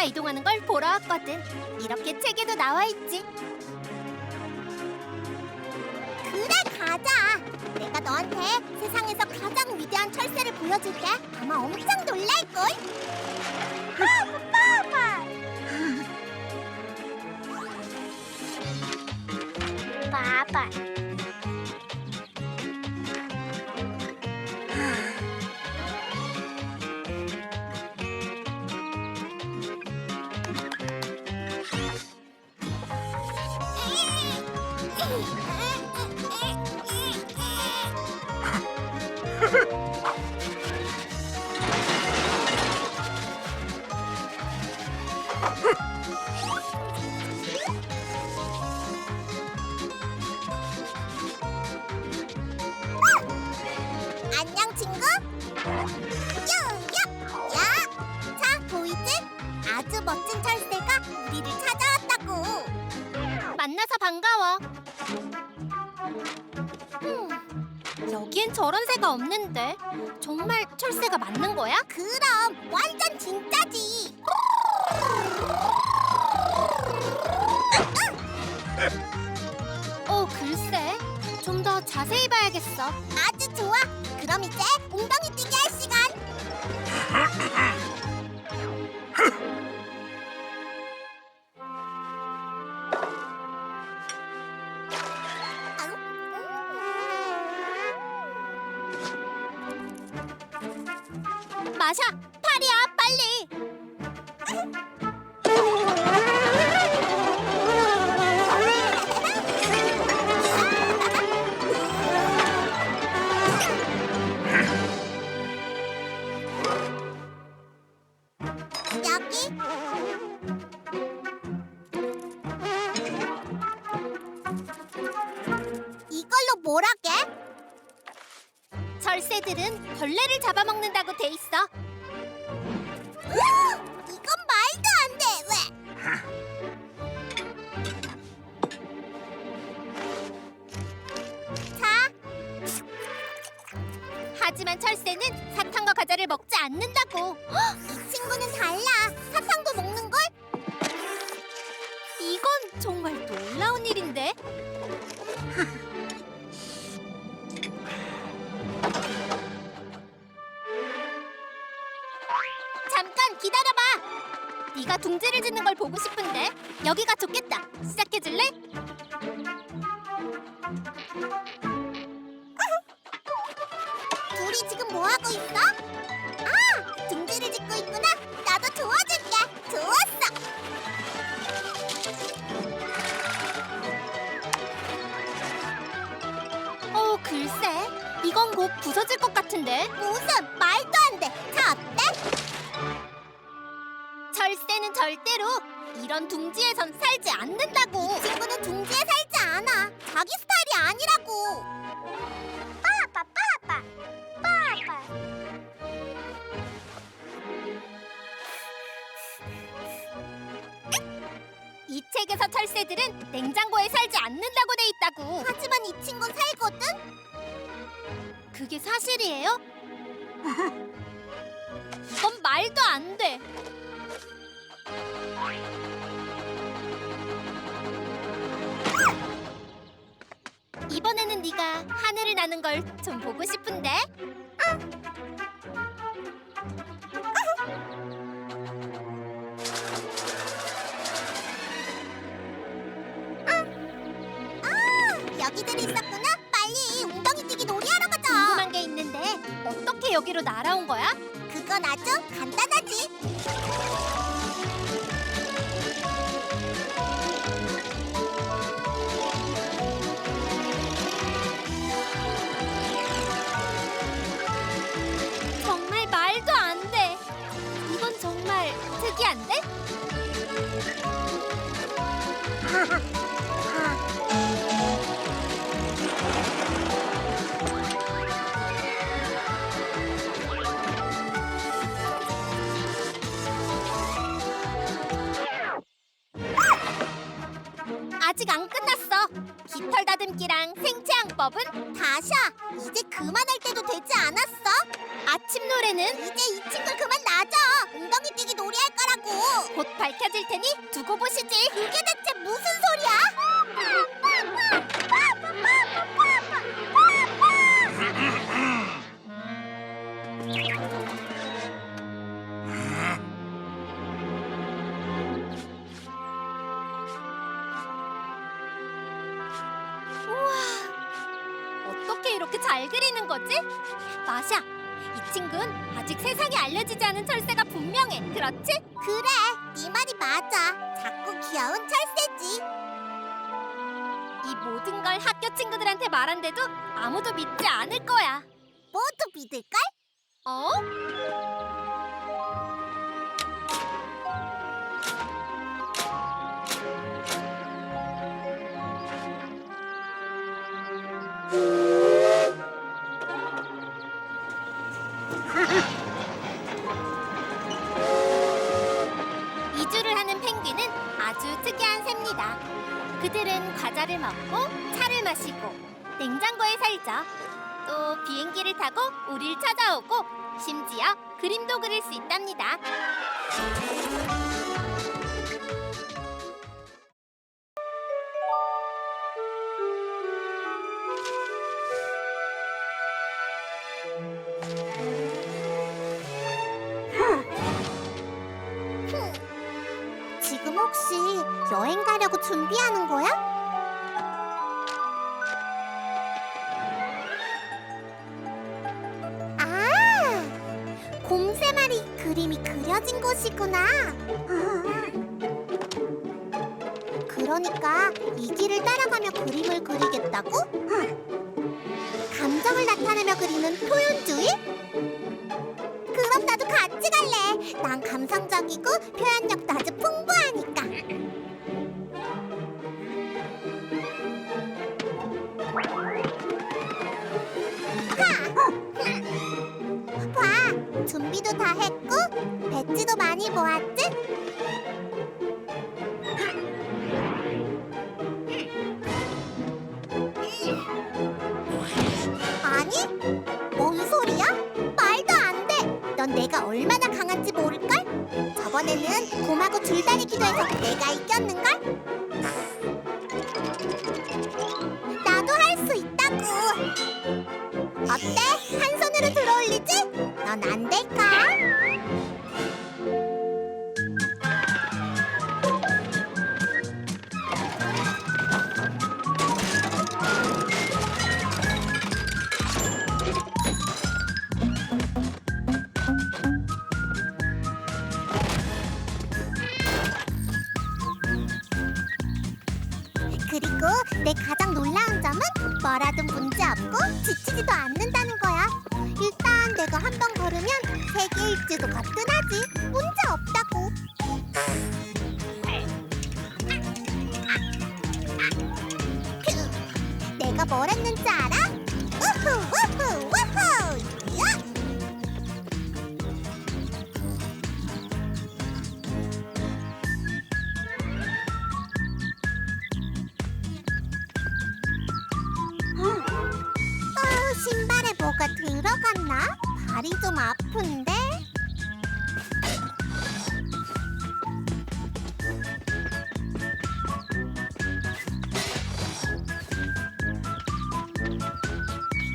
철새가 이동하는 걸 보러 왔거든. 이렇게 책에도 나와 있지. 그래 가자. 내가 너한테 세상에서 가장 위대한 철새를 보여줄게. 아마 엄청 놀랄 걸. 봐봐. 봐봐. 저런 새가 없는데 정말 철새가 맞는 거야? 그럼 완전 진짜지. 어 글쎄 좀 더 자세히 봐야겠어. 아주 좋아. 그럼 이제 웅덩이 뛰기 마샤 팔이야 빨리. 하게? 철새들은 벌레를 잡아먹는다고 돼 있어. 이건 말도 안 돼. 왜? 자, 하지만 철새는 사탕과 과자를 먹지 않는다고. 이 친구는 달라. 사탕도 먹는 걸? 이건 정말 놀라운 일인데. 둥지를 짓는 걸 보고 싶은데 여기가 좋겠다. 시작해 줄래? 둘이 지금 뭐 하고 있어? 아, 둥지를 짓고 있구나. 나도 도와줄게. 좋았어. 어 글쎄, 이건 곧 부서질 것 같은데. 무슨 철새는 절대로 이런 둥지에선 살지 않는다고. 이 친구는 둥지에 살지 않아. 자기 스타일이 아니라고. 빠빠 빠빠 빠빠. 이 책에서 철새들은 냉장고에 살지 않는다고 돼 있다고. 하지만 이 친구는 살거든. 그게 사실이에요? 이건 말도 안 돼. 이번에는 네가 하늘을 나는 걸 좀 보고 싶은데. 아, 여기들이 있었구나. 빨리 웅덩이 뛰기 놀이하러 가자. 궁금한 게 있는데 어떻게 여기로 날아온 거야? 그건 아주 간단하지. 아직 안 끝났어. 깃털 다듬기랑 생체 항법은 다샤. 이제 그만할 때도 되지 않았어? 아침 노래는 이제 이 친구 그만 놔줘. 엉덩이 뛰기 놀이할 거라고. 곧 밝혀질 테니 두고 보시지. 이게 대체 무슨 소리야? 이렇게 잘 그리는 거지? 마샤, 이 친구는 아직 세상에 알려지지 않은 철새가 분명해. 그렇지? 그래, 네 말이 맞아. 작고 귀여운 철새지. 이 모든 걸 학교 친구들한테 말한데도 아무도 믿지 않을 거야. 모두 믿을걸? 어? 과자를 먹고 차를 마시고 냉장고에 살죠. 또 비행기를 타고 우릴 찾아오고 심지어 그림도 그릴 수 있답니다. 그림이 그려진 곳이구나. 그러니까 이 길을 따라가며 그림을 그리겠다고? 감정을 나타내며 그리는 표현주의? 그럼 나도 같이 갈래. 난 감성적이고 표현력도 아주 풍부하니까. 하! 봐, 준비도 다 했고 배지도 많이 모았지? 아니, 뭔 소리야? 말도 안 돼. 넌 내가 얼마나 강한지 모를걸? 저번에는 곰하고 줄다리기도 해서 내가 이겼는걸? 그리고 내 가장 놀라운 점은 뭐라든 문제 없고 지치지도 않는다는 거야. 일단 내가 한 번 걸으면 세계 일주도 거뜬하지. 문제 없다고. 퓨, 내가 뭘 했는지 알아? 우후 우후 우후. 신발에 뭐가 들어갔나? 발이 좀 아픈데?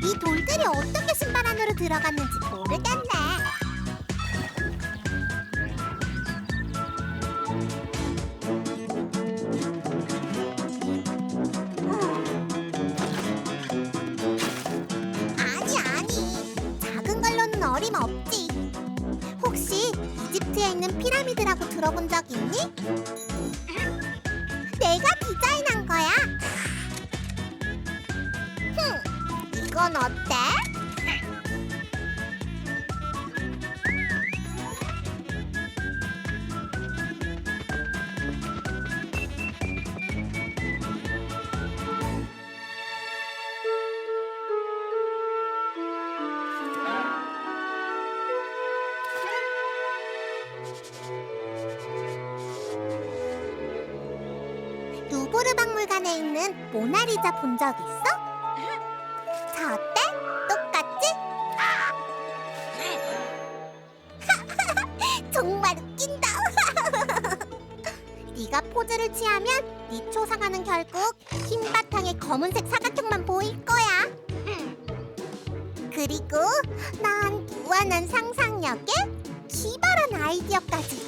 이 돌들이 어떻게 신발 안으로 들어갔는지 모르겠네. 있는 피라미드라고 들어본 적 있니? 내가 디자인한 거야 흠 이건 어때? 루브르 박물관 박물관에 있는 모나리자 본 적 있어? 자 어때? 똑같지? 정말 웃긴다. 네가 포즈를 취하면 네 초상화는 결국 흰 바탕에 검은색 사각형만 보일 거야. 그리고 난 무한한 상상력에 기발한 아이디어까지.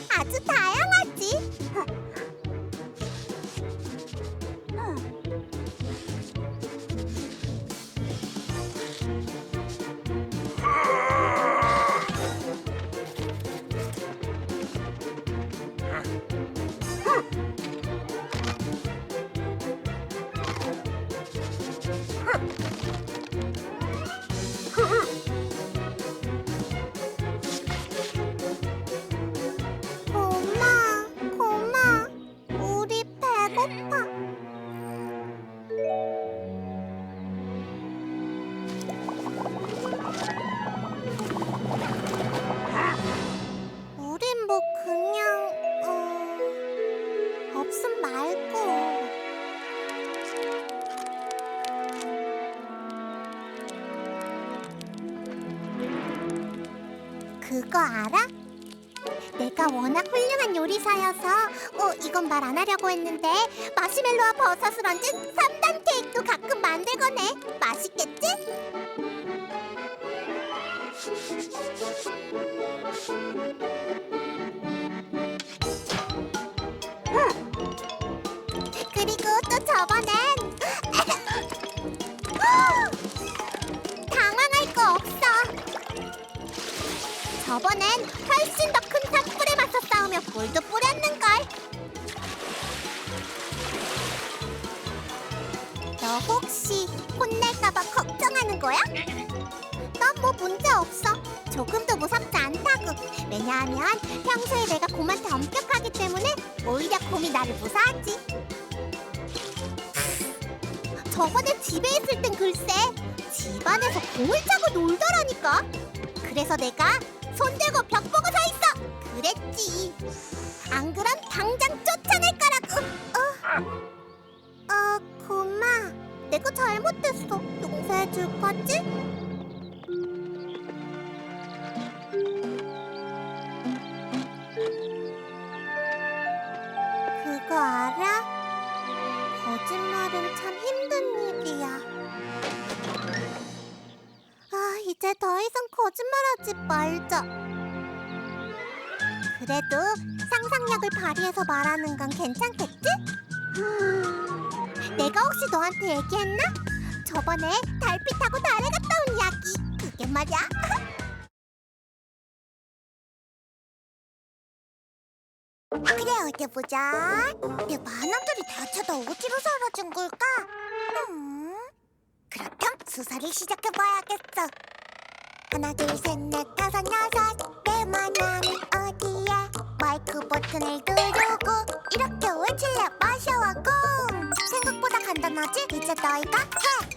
그거 알아? 내가 워낙 훌륭한 요리사여서 어 이건 말 안 하려고 했는데 마시멜로와 버섯을 얹은 3단 케이크도 가끔 만들곤 해 맛있겠지? 저번엔 훨씬 더 큰 산불에 맞서 싸우며 물도 뿌렸는걸. 너 혹시 혼날까봐 걱정하는 거야? 난 뭐 문제 없어. 조금도 무섭지 않다고. 왜냐하면 평소에 내가 곰한테 엄격하기 때문에 오히려 곰이 나를 무사하지. 저번에 집에 있을 땐 글쎄 집 안에서 공을 차고 놀더라니까. 그래서 내가 손 들고 벽 보고 서 있어. 그랬지. 안 그럼 당장 쫓아낼 거라고. 어, 어, 고마. 내가 잘못했어. 용서해 줄 거지? 그거 알아? 거짓말은 참 힘든 일이야. 아, 이제 더 이상 거짓말하지 말자. 그래도 상상력을 발휘해서 말하는 건 괜찮겠지? 음, 내가 혹시 너한테 얘기했나? 저번에 달빛 타고 달에 갔다 온 이야기. 그게 말이야. 그래 어디 보자. 내 만원들이 다 쳐다 어디로 사라진 걸까? 음, 그렇담 수사를 시작해봐야겠어. 하나 둘셋넷 다섯 여섯. 내 만남은 어디에? 마이크 버튼을 누르고 이렇게 외칠래 마셔와 공 생각보다 간단하지? 이제 너희가 해